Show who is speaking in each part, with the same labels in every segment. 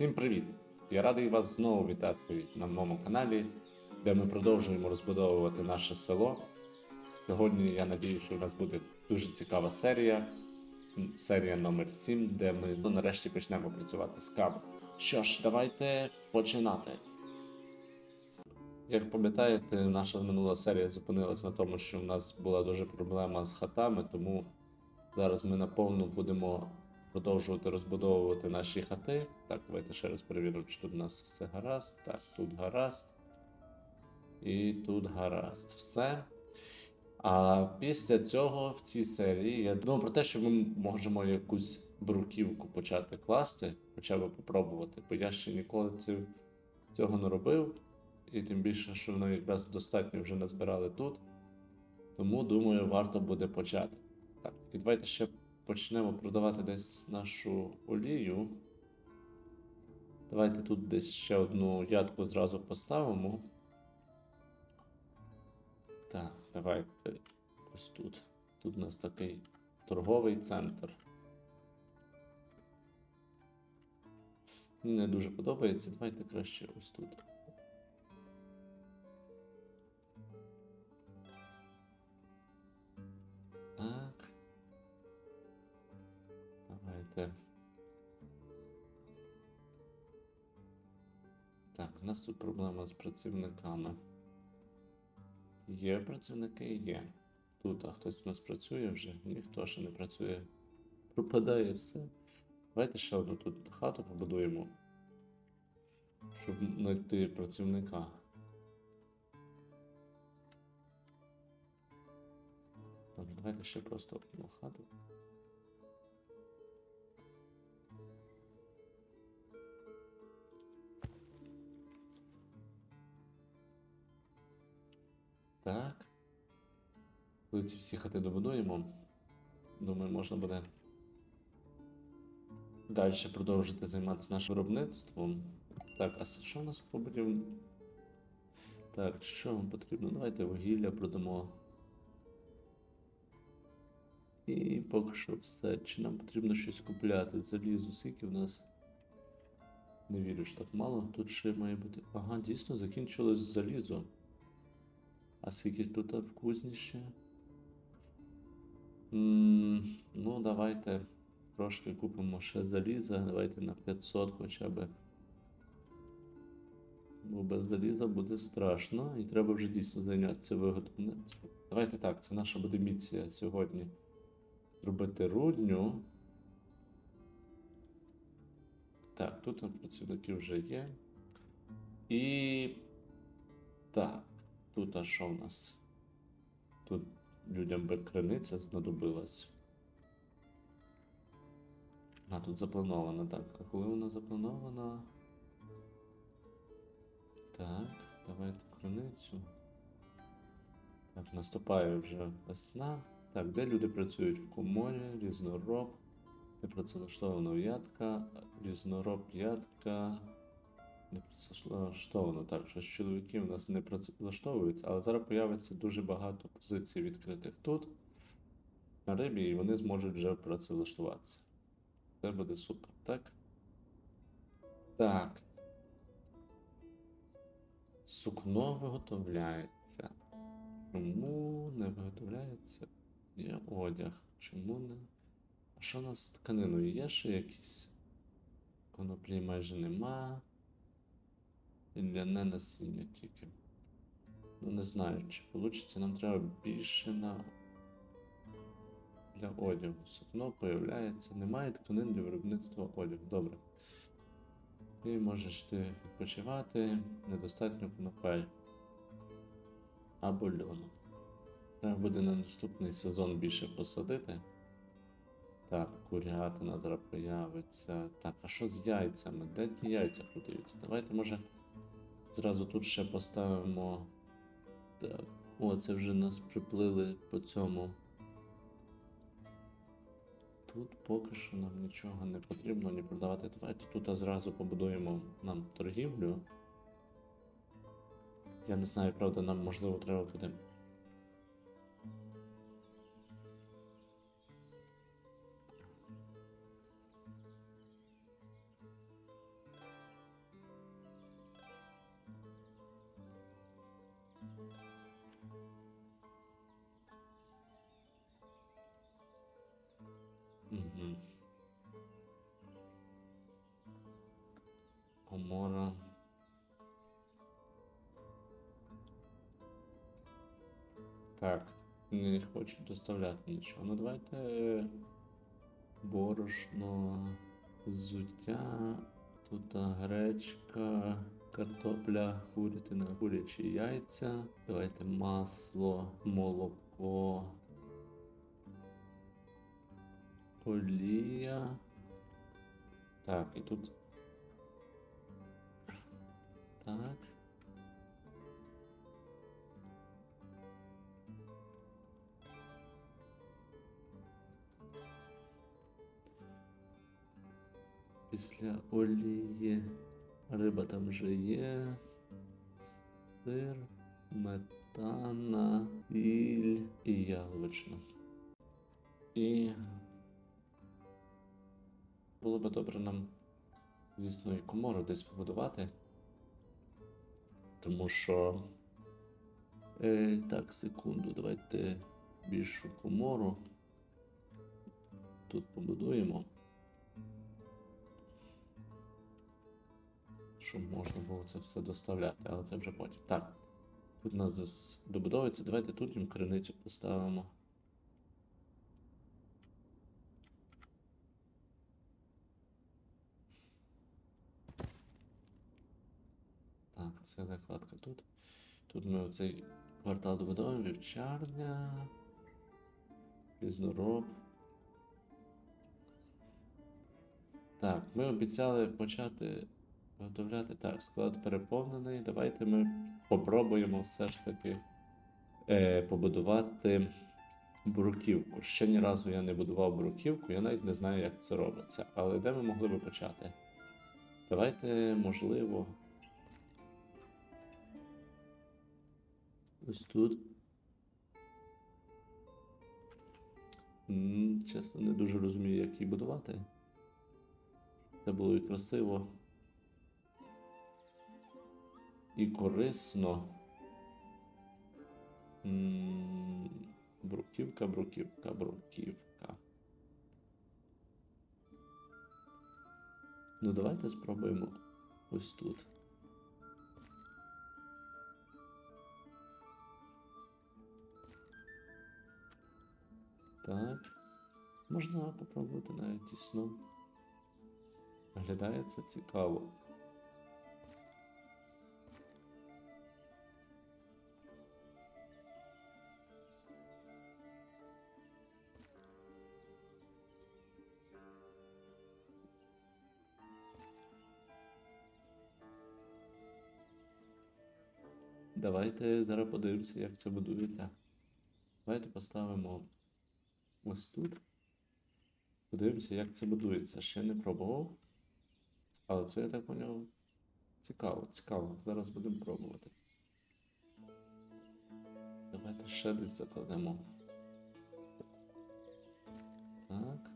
Speaker 1: Всім привіт! Я радий вас знову вітати на моєму каналі, де ми продовжуємо розбудовувати наше село. Сьогодні я надію, що у нас буде дуже цікава серія, серія номер 7, де ми ну, нарешті почнемо працювати з каб. Що ж, давайте починати. Як пам'ятаєте, наша минула серія зупинилась на тому, що в нас була дуже проблема з хатами, тому зараз ми наповну будемо продовжувати розбудовувати наші хати. Так, давайте ще раз перевіримо, чи тут у нас все гаразд. Так, тут гаразд. І тут гаразд. Все. А після цього в цій серії я думав про те, що ми можемо якусь бруківку почати класти, хоча б попробувати, бо я ще ніколи цього не робив. І тим більше, що воно якраз достатньо вже назбирали тут. Тому думаю, варто буде почати. Так, і давайте ще почнемо продавати десь нашу олію. Давайте тут десь ще одну ядку зразу поставимо. Так, давайте ось тут. Тут у нас такий торговий центр. Мені не дуже подобається. Давайте краще ось тут. Так, у нас тут проблема з працівниками. Є працівники? Є. Тут, а хтось у нас працює вже? Ніхто ще не працює. Пропадає все. Давайте ще одну тут хату побудуємо, щоб знайти працівника. Добре, давайте ще просто одну хату. Коли ці всі хати добудуємо, думаю, можна буде далі продовжити займатися нашим виробництвом. Так, а що в нас по Так, що вам потрібно? Давайте вугілля продамо. І поки що все. Чи нам потрібно щось купляти? Залізу, скільки в нас. Не вірю, що так мало. Тут ще має бути. Ага, дійсно закінчилось залізо. А скільки тут в кузні ще? Ну, давайте трошки купимо ще заліза. Давайте на 500 хоча б. Бо без заліза буде страшно і треба вже дійсно зайнятися виготовленням. Давайте так, це наша буде місія сьогодні. Зробити рудню. Так, тут працівники вже є. І. Так, тут а що в нас? Тут людям би криниця знадобилась. А, тут запланована, так. А коли вона запланована? Так, давайте криницю. Так, наступає вже весна. Так, де люди працюють в коморі, різнороб, не працевлаштована в'ятка, різнороб в'ятка. Не працевлаштовано. Так, що чоловіки у нас не працевлаштовуються, але зараз появиться дуже багато позицій відкритих тут, на рибі, і вони зможуть вже працевлаштуватися. Це буде супер, так? Так. Сукно виготовляється. Чому не виготовляється? Є одяг. Чому не? А що у нас з тканиною? Є ще якісь? Коноплі майже нема. Ляне насіння тільки. Ну не знаю, чи вийде. Нам треба більше на. Для одягу. Сукно появляється. Немає тканин для виробництва одягу. Добре. І можеш ти відпочивати. Недостатньо конопель. Або льону. Треба буде на наступний сезон більше посадити. Так, курятина зараз появиться. Так, а що з яйцями? Де ті яйця продаються? Давайте, може, зразу тут ще поставимо. О, це вже нас приплили по цьому. Тут поки що нам нічого не потрібно ні продавати. Давайте тут зразу побудуємо нам торгівлю. Я не знаю, правда, нам можливо треба буде. Угу. Комора. Так, не хочу доставляти нічого. Ну давайте борошно, взуття, тут гречка, картопля, курятина, курячі яйця. Давайте масло, молоко, олія. Так, і тут. Так. Після олії риба там вже є. Сир, метана, сіль і яловична. І було би добре нам, звісно, і комору десь побудувати. Тому що. Е, так, секунду, давайте більшу комору. Тут побудуємо. Щоб можна було це все доставляти, але це вже потім. Так. Тут у нас добудовується. Давайте тут їм криницю поставимо. Так, це накладка тут. Тут ми оцей квартал добудовуємо, вівчарня, різнороб. Так, ми обіцяли почати виготовляти. Так, склад переповнений. Давайте ми попробуємо все ж таки е, побудувати бруківку. Ще ні разу я не будував бруківку, я навіть не знаю, як це робиться. Але де ми могли би почати? Давайте, можливо. Ось тут. М, Чесно, не дуже розумію, як її будувати. Це було і красиво. І корисно. М, Бруківка, бруківка, бруківка. Ну, давайте спробуємо ось тут. Так. Можна попробувати навіть тісно. Виглядає це цікаво. Давайте зараз подивимося, як це будується. Давайте поставимо ось тут. Подивимося, як це будується. Ще не пробував. Але це я так поняв. Цікаво, цікаво. Зараз будемо пробувати. Давайте ще десь закладемо. Так.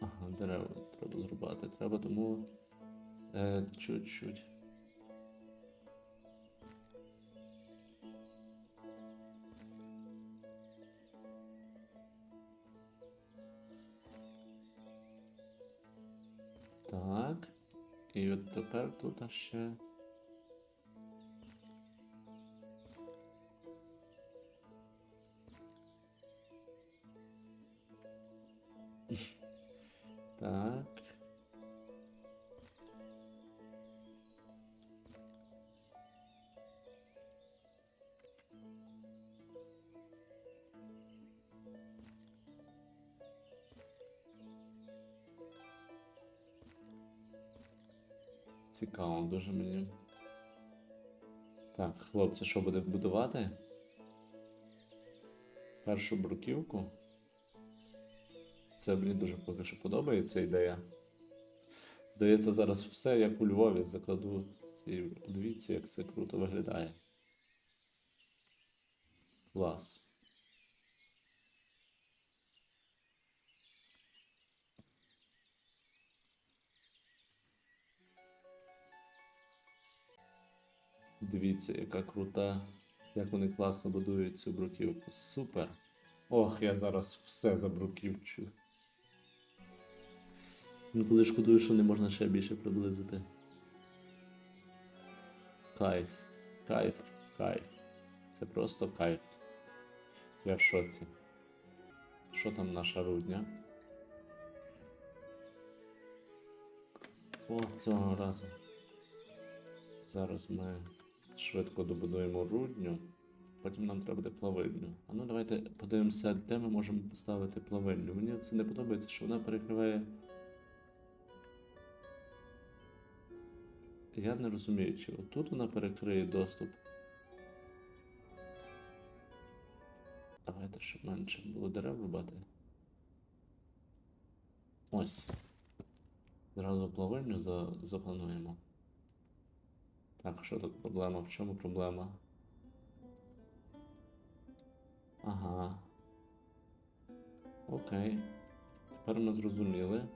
Speaker 1: Ага, дерева треба зрубати. Треба тому чуть-чуть. Так. І от тепер тут ще. Цікаво, дуже мені. Так, хлопці, що буде будувати? Першу бруківку. Це мені дуже поки що подобається ідея. Здається, зараз все як у Львові закладу ці. Подивіться, як це круто виглядає. Клас. Дивіться, яка крута. Як вони класно будують цю бруківку. Супер. Ох, я зараз все забруківчу. Інколи шкодую, що не можна ще більше приблизити. Кайф. Кайф, кайф. Це просто кайф. Я в шоці. Що там наша рудня? О, цього разу. Зараз ми швидко добудуємо рудню, потім нам треба буде плавильню. А ну давайте подивимося, де ми можемо поставити плавильню. Мені це не подобається, що вона перекриває. Я не розумію, чи отут вона перекриє доступ. Давайте, щоб менше було дерев рубати. Ось. Зразу плавильню за... заплануємо. Так, що тут проблема? В чому проблема? Ага. Окей. Тепер ми зрозуміли,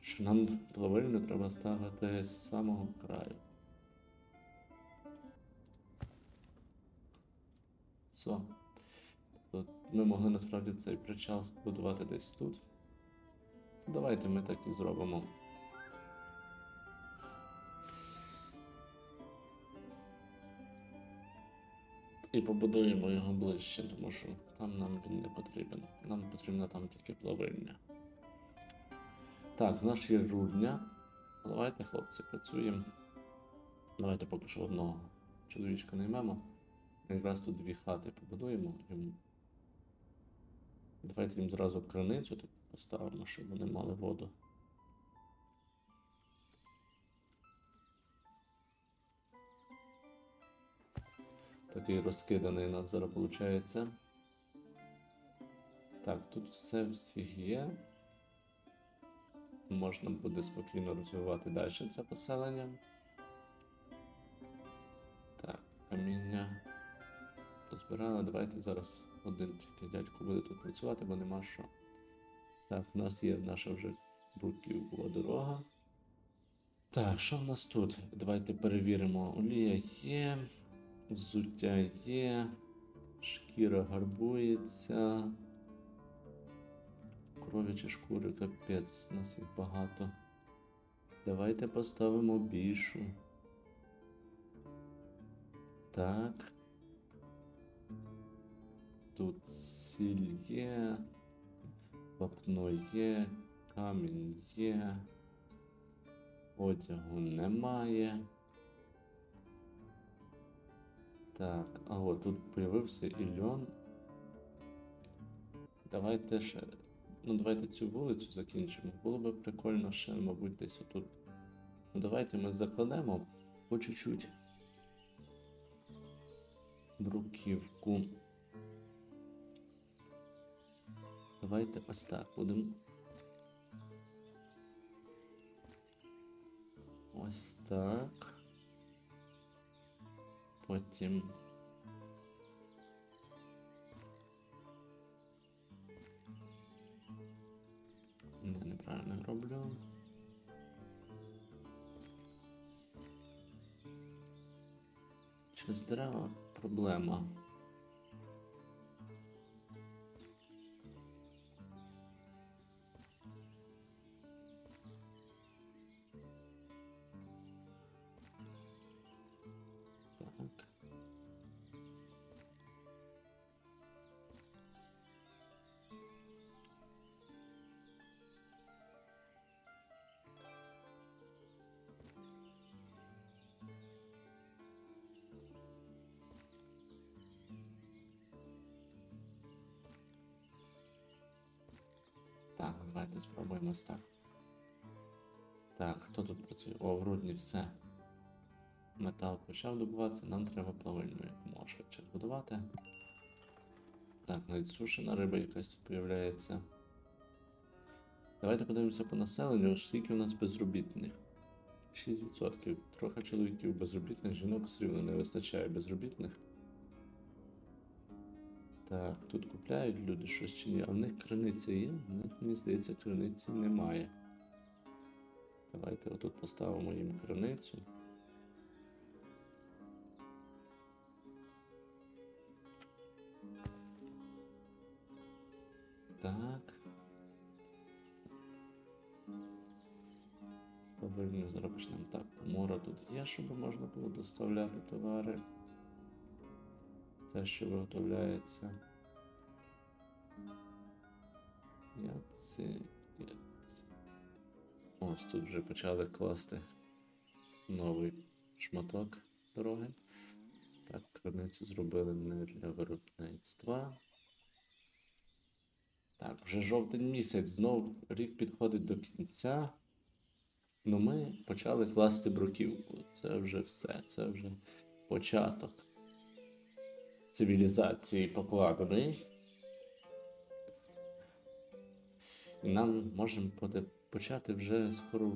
Speaker 1: що нам плавильню треба ставити з самого краю. Все. Тут ми могли насправді цей причал будувати десь тут. Давайте ми так і зробимо. І побудуємо його ближче, тому що там нам він не потрібен. Нам потрібна там тільки плавильня. Так, в нас є рудня. Давайте, хлопці, працюємо. Давайте поки що одного чоловічка наймемо. Якраз тут дві хати побудуємо. Давайте їм зразу криницю тут поставимо, щоб вони мали воду. Такий розкиданий у нас зараз виходить. Так, тут все всіх є. Можна буде спокійно розвивати далі це поселення. Так, каміння позбирали. Давайте зараз один тільки дядько буде тут працювати, бо нема що. Так, у нас є наша вже бруківкова дорога. Так, що в нас тут? Давайте перевіримо. Олія є, взуття є, шкіра гарбується. Коров'ячі шкури, капець, нас їх багато. Давайте поставимо більшу. Так. Тут сіль є, вапно є, камінь є, одягу немає. Так, а от тут появився і льон. Давайте ще. Ну, давайте цю вулицю закінчимо. Було би прикольно ще, мабуть, десь отут. Ну, давайте ми закладемо по чуть-чуть бруківку. Давайте ось так будемо. Ось так. Потім. Не, неправильно роблю. Через дерева проблема. Давайте спробуємо ось так. Так, хто тут працює? О, в рудні все. Метал почав добуватися, нам треба плавильню якомога швидше збудувати. Так, навіть сушена риба якась тут появляється. Давайте подивимося по населенню, скільки у нас безробітних. 6%. Трохи чоловіків безробітних, жінок все рівно не вистачає безробітних. Так, тут купляють люди щось чи ні, а в них криниця є, мені здається, криниці немає. Давайте отут поставимо їм криницю. Так. Повернемо, зараз почнемо так. Мора тут є, щоб можна було доставляти товари. Все, що виготовляється. Яйці, яйці. Ось тут вже почали класти новий шматок дороги. Так, криницю зробили не для виробництва. Так, вже жовтень місяць, знов рік підходить до кінця. Ну ми почали класти бруківку. Це вже все, це вже початок цивілізації покладений. І нам можемо почати вже скоро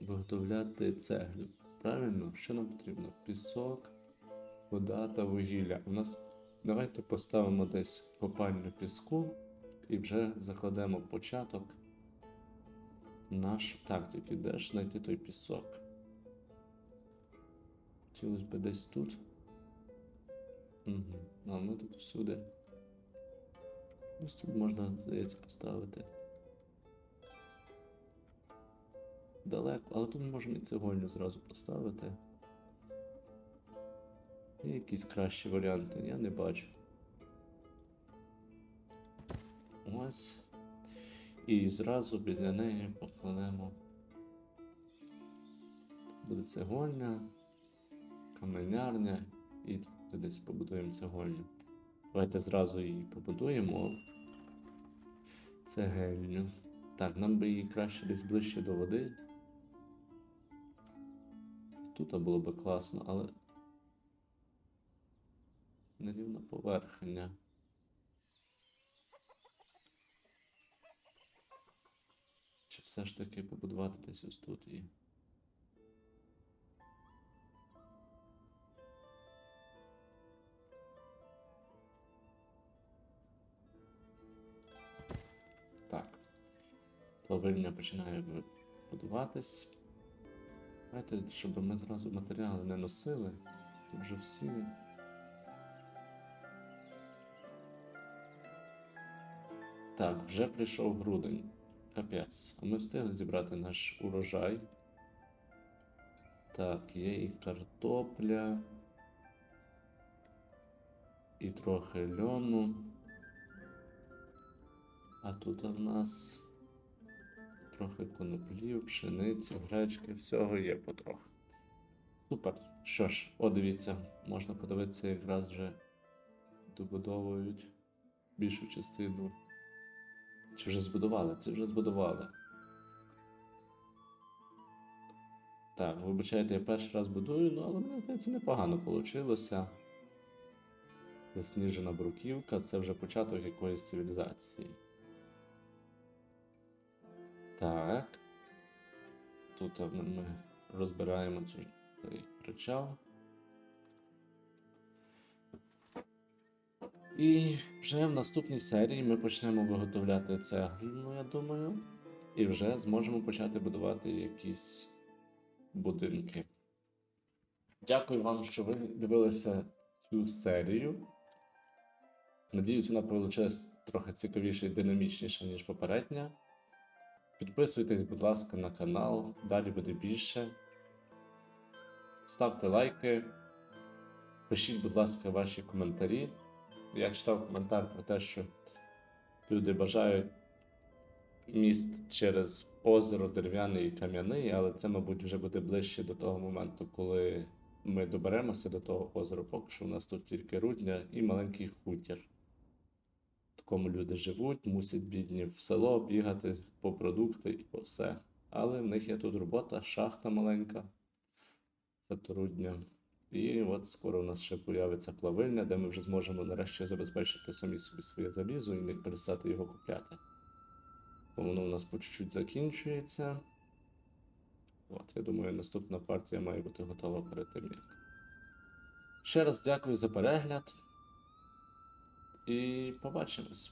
Speaker 1: виготовляти цеглю. Правильно? Що нам потрібно? Пісок, вода та вугілля. У нас давайте поставимо десь копальню піску і вже закладемо початок нашу тактику. Де ж знайти той пісок? Хотілося б десь тут. Угу. А ми тут всюди. Ось тут можна, здається, поставити. Далеко, але тут ми можемо і цегольню зразу поставити. Є якісь кращі варіанти, я не бачу. Ось. І зразу біля неї покладемо. Буде цегольня, каменярня і тут десь побудуємо цегольню. Давайте зразу її побудуємо. Цегельню. Так, нам би її краще десь ближче до води. Тут було би класно, але нерівна поверхня. Чи все ж таки побудувати десь ось тут і. Плавильня починає будуватись. Давайте, щоб ми зразу матеріали не носили. Тут вже всі. Так, вже прийшов грудень. Капець. А ми встигли зібрати наш урожай. Так, є і картопля. І трохи льону. А тут в нас трохи коноплів, пшениці, гречки, всього є потроху. Супер. Що ж, о, дивіться, можна подивитися, якраз вже добудовують більшу частину. Чи вже збудували? Це вже збудували. Так, вибачайте, я перший раз будую, ну але мені здається, непогано вийшло. Засніжена бруківка це вже початок якоїсь цивілізації. Так. Тут ми, ми розбираємо цей причал. І вже в наступній серії ми почнемо виготовляти цеглу, ну, я думаю, і вже зможемо почати будувати якісь будинки. Дякую вам, що ви дивилися цю серію. Надіюсь, вона вийшла трохи цікавіша і динамічніша, ніж попередня. Підписуйтесь, будь ласка, на канал, далі буде більше. Ставте лайки, пишіть, будь ласка, ваші коментарі. Я читав коментар про те, що люди бажають міст через озеро дерев'яний і кам'яний, але це, мабуть, вже буде ближче до того моменту, коли ми доберемося до того озера. Поки що у нас тут тільки рудня і маленький хутір. В такому люди живуть, мусять бідні в село бігати по продукти і по все. Але в них є тут робота, шахта маленька. Це рудня. І от скоро у нас ще появиться плавильня, де ми вже зможемо нарешті забезпечити самі собі своє залізо і не перестати його купляти. Бо воно у нас по чуть-чуть закінчується. От, я думаю, наступна партія має бути готова перед тим як. Ще раз дякую за перегляд. І побачимось.